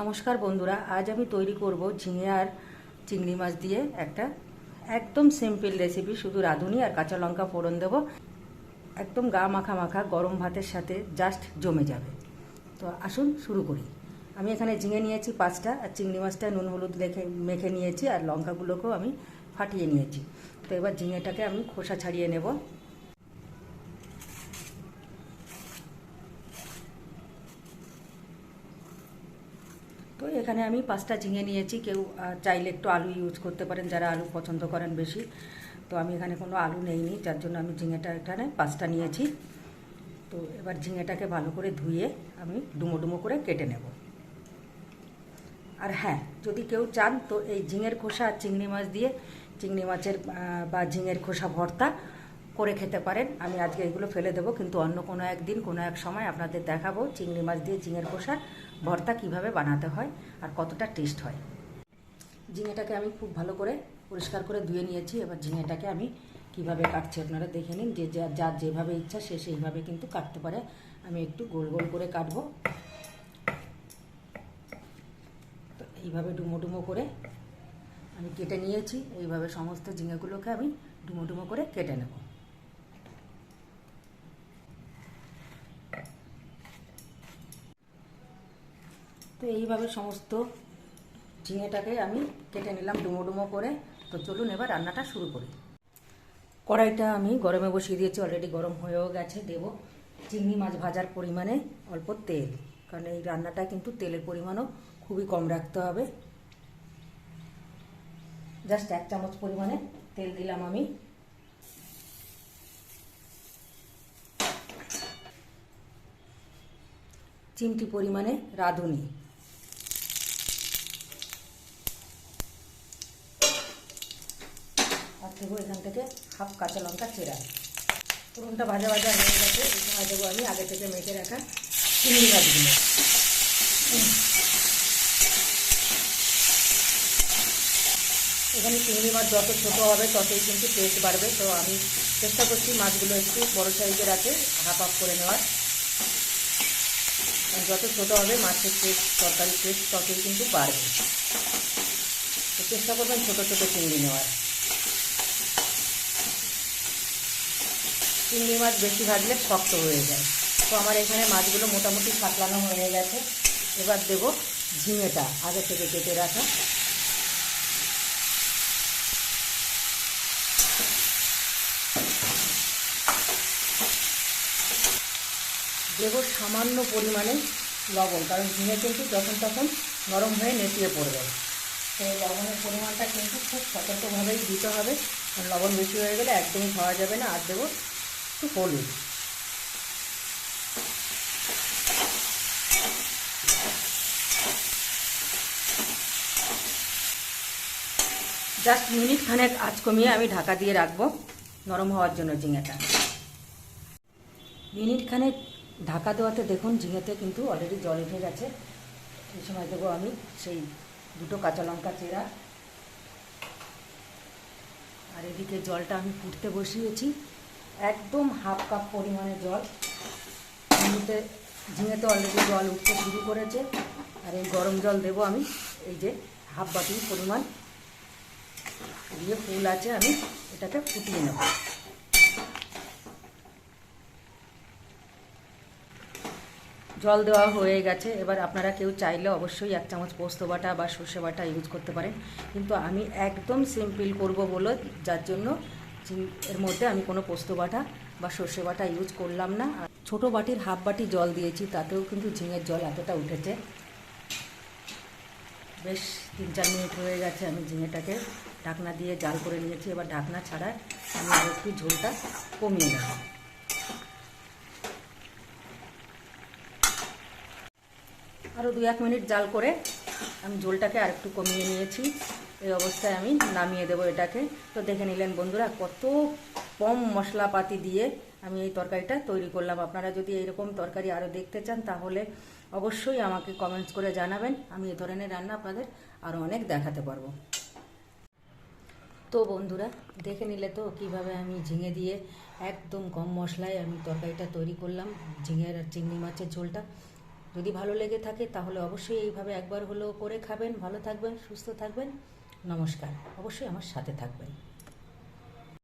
নমস্কার বন্ধুরা, আজ আমি তৈরি করব ঝিঙে আর চিংড়ি মাছ দিয়ে একটা একদম সিম্পল রেসিপি শুধু রাঁধুনি আর কাঁচা লঙ্কা ফোড়ন দেবো। একদম গা মাখা মাখা গরম ভাতের সাথে জাস্ট জমে যাবে। তো আসুন শুরু করি। আমি এখানে ঝিঙে নিয়েছি পাঁচটা, আর চিংড়ি মাছটা নুন হলুদ লেখে মেখে নিয়েছি, আর লঙ্কাগুলোকেও আমি ফাটিয়ে নিয়েছি। তো এবার ঝিঙেটাকে আমি খোসা ছাড়িয়ে নেব। তো এখানে আমি পাঁচটা ঝিঙে নিয়েছি। কেউ চাইলে একটু আলু ইউজ করতে পারেন, যারা আলু পছন্দ করেন বেশি। তো আমি এখানে কোনো আলু নেইনি, যার জন্য আমি ঝিঙেটা এখানে পাঁচটা নিয়েছি। তো এবার ঝিঙেটাকে ভালো করে ধুয়ে আমি ডুমো ডুমো করে কেটে নেব। আর হ্যাঁ যদি কেউ চান, তো এই ঝিঙের খোসা আর চিংড়ি মাছ দিয়ে, চিংড়ি মাছের বা ঝিঙের খোসা ভর্তা করে খেতে পারেন। আমি আজকে এগুলো ফেলে দেবো, কিন্তু অন্য কোনো একদিন, কোনো এক সময় আপনাদের দেখাবো চিংড়ি মাছ দিয়ে ঝিঙের খোসা ভর্তা কীভাবে বানাতে হয় আর কতটা টেস্ট হয়। ঝিঙেটাকে আমি খুব ভালো করে পরিষ্কার করে ধুয়ে নিয়েছি। এবার ঝিঙেটাকে আমি কীভাবে কাটছি আপনারা দেখে নিন। যে যা- যেভাবে ইচ্ছা সে সেইভাবে কিন্তু কাটতে পারে। আমি একটু গোল গোল করে কাটবো। তো এইভাবে ডুমো ডুমো করে আমি কেটে নিয়েছি। এইভাবে সমস্ত ঝিঙেগুলোকে আমি ডুমো ডুমো করে কেটে নেব। তো এইভাবে সমস্ত ঝিঙেটাকে আমি কেটে নিলাম ডুমো ডুমো করে। তো চলুন এবার রান্নাটা শুরু করি। কড়াইটা আমি গরমে বসিয়ে দিয়েছি অলরেডি গরম হয়েও গেছে। দেব চিংড়ি মাছ ভাজার পরিমাণে অল্প তেল, কারণ এই রান্নাটা কিন্তু তেলের পরিমাণও খুবই কম রাখতে হবে। জাস্ট এক চামচ পরিমাণে তেল দিলাম আমি। চিমটি পরিমাণে রাঁধুনি। আর দেবো এখান থেকে হাফ কাঁচা লঙ্কা চেরা। পুরনটা ভাজা ভাজা হয়ে গেছে সময় দেবো আমি আগে থেকে মেখে রাখা চিংড়ি মাছগুলো। এখানে চিংড়ি মাছ যত ছোটো হবে ততই কিন্তু টেস্ট বাড়বে। তো আমি চেষ্টা করছি মাছগুলো একটু বড় সাইজের আছে, হাফ হাফ করে নেওয়ার। যত ছোটো হবে মাছের টেস্ট তরকারির টেস্ট ততই কিন্তু বাড়বে। তো চেষ্টা করবেন ছোটো ছোটো চিংড়ি নেওয়ার। চিংড়ি মাছ বেশি ভাজলে শক্ত হয়ে যায়। তো আমার এখানে মাছগুলো মোটামুটি সাতলানো হয়ে গেছে। এবার দেব ঝিঙেটা, আগে থেকে কেটে রাখা। দেব সামান্য পরিমাণে লবণ, কারণ ঝিঙে কিন্তু যখন তখন নরম হয়ে নেতিয়ে পড়বে। তো লবণের পরিমাণটা কিন্তু খুব সতর্কভাবেই দিতে হবে। লবণ বেশি হয়ে গেলে একদমই খাওয়া যাবে না। আর দেবো একটু হলুদ। জাস্ট মিনিট খানেক আঁচ কমিয়ে আমি ঢাকা দিয়ে রাখব নরম হওয়ার জন্য ঝিঙেটা। মিনিট খানেক ঢাকা দেওয়াতে দেখুন ঝিঙেতে কিন্তু অলরেডি জল উঠে গেছে। এই সময় দেবো আমি সেই দুটো কাঁচা লঙ্কা চেরা। আর এদিকে জলটা আমি ফুটতে বসিয়েছি। একদম হাফ কাপ পরিমাণে জল। ঝিঙেতে ঝিঙেতে অলরেডি জল উঠতে শুরু করেছে। আর এই গরম জল দেবো আমি, এই যে হাফ বাটি পরিমাণ। দিয়ে ফুল আছে, আমি এটাকে ফুটিয়ে নেব। জল দেওয়া হয়ে গেছে। এবার আপনারা কেউ চাইলে অবশ্যই এক চামচ পোস্ত বাটা বা সর্ষে বাটা ইউজ করতে পারেন। কিন্তু আমি একদম সিম্পল করব বলে, যার জন্য এর মধ্যে আমি কোনো পোস্ত বাটা বা সর্ষে বাটা ইউজ করলাম না। আর ছোটো বাটির হাফ বাটি জল দিয়েছি, তাতেও কিন্তু ঝিঙের জল এতটা উঠেছে। বেশ তিন চার মিনিট হয়ে গেছে আমি ঝিঙেটাকে ঢাকনা দিয়ে জাল করে নিয়েছি। এবার ঢাকনা ছাড়া আমি আর একটু ঝোলটা কমিয়ে নেব। আরও দু এক মিনিট জাল করে আমি ঝোলটাকে আর একটু কমিয়ে নিয়েছি। এই অবস্থায় আমি নামিয়ে দেবো এটাকে। তো দেখে নিলেন বন্ধুরা, কত কম মশলাপাতি দিয়ে আমি এই তরকারিটা তৈরি করলাম। আপনারা যদি এইরকম তরকারি আরও দেখতে চান, তাহলে অবশ্যই আমাকে কমেন্টস করে জানাবেন। আমি এ ধরনের রান্না আপনাদের আরও অনেক দেখাতে পারব। তো বন্ধুরা, দেখে নিলে তো কীভাবে আমি ঝিঙে দিয়ে একদম কম মশলায় আমি তরকারিটা তৈরি করলাম, ঝিঙের আর চিংড়ি মাছের ঝোলটা। যদি ভালো লেগে থাকে, তাহলে অবশ্যই এইভাবে একবার হলেও করে খাবেন। ভালো থাকবেন, সুস্থ থাকবেন। নমস্কার অবশ্যই আমার সাথে থাকবেন।